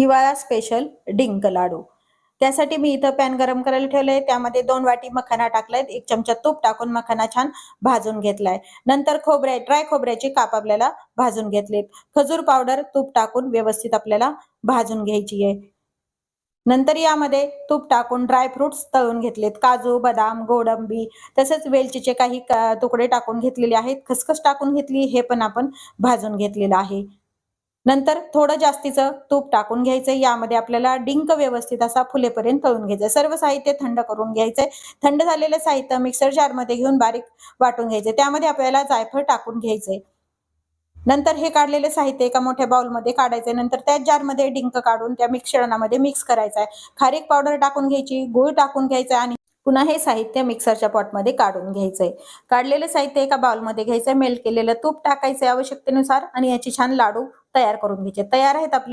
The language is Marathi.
हिवाळा स्पेशल डिंक लाडू. त्यासाठी मी इथं पॅन गरम करायला ठेवलंय. त्यामध्ये दोन वाटी मखाना टाकलाय. एक चमचा तूप टाकून मखाना छान भाजून घेतलाय. नंतर खोबऱ्या ड्राय खोबऱ्याची काप आपल्याला भाजून घेतलेत. खजूर पावडर तूप टाकून व्यवस्थित आपल्याला भाजून घ्यायची आहे. नंतर यामध्ये तूप टाकून ड्राय फ्रुट्स तळून घेतलेत. काजू बदाम गोडंबी तसेच वेलचीचे काही तुकडे टाकून घेतलेले आहेत. खसखस टाकून घेतली हे पण आपण भाजून घेतलेलं आहे. नंतर थोडं जास्तीचं तूप टाकून घ्यायचं. यामध्ये आपल्याला डिंक व्यवस्थित असा फुलेपर्यंत तळून घ्यायचं. सर्व साहित्य थंड करून घ्यायचंय थंड झालेलं साहित्य मिक्सर जारमध्ये घेऊन बारीक वाटून घ्यायचंय त्यामध्ये आपल्याला जायफळ टाकून घ्यायचंय नंतर हे काढलेले साहित्य एका मोठ्या बाउलमध्ये काढायचंय नंतर त्याच जारमध्ये डिंक काढून त्या मिश्रणामध्ये मिक्स करायचंय आहे खारीक पावडर टाकून घ्यायची गुळ टाकून घ्यायचा आणि पुन्हा हे साहित्य मिक्सरच्या पॉटमध्ये काढून घ्यायचंय काढलेलं साहित्य एका बाउलमध्ये घ्यायचंय मेल्ट केलेलं तूप टाकायचंय आवश्यकतेनुसार आणि याची छान लाडू तयार करून घ्यायचे. तयार आहेत आपले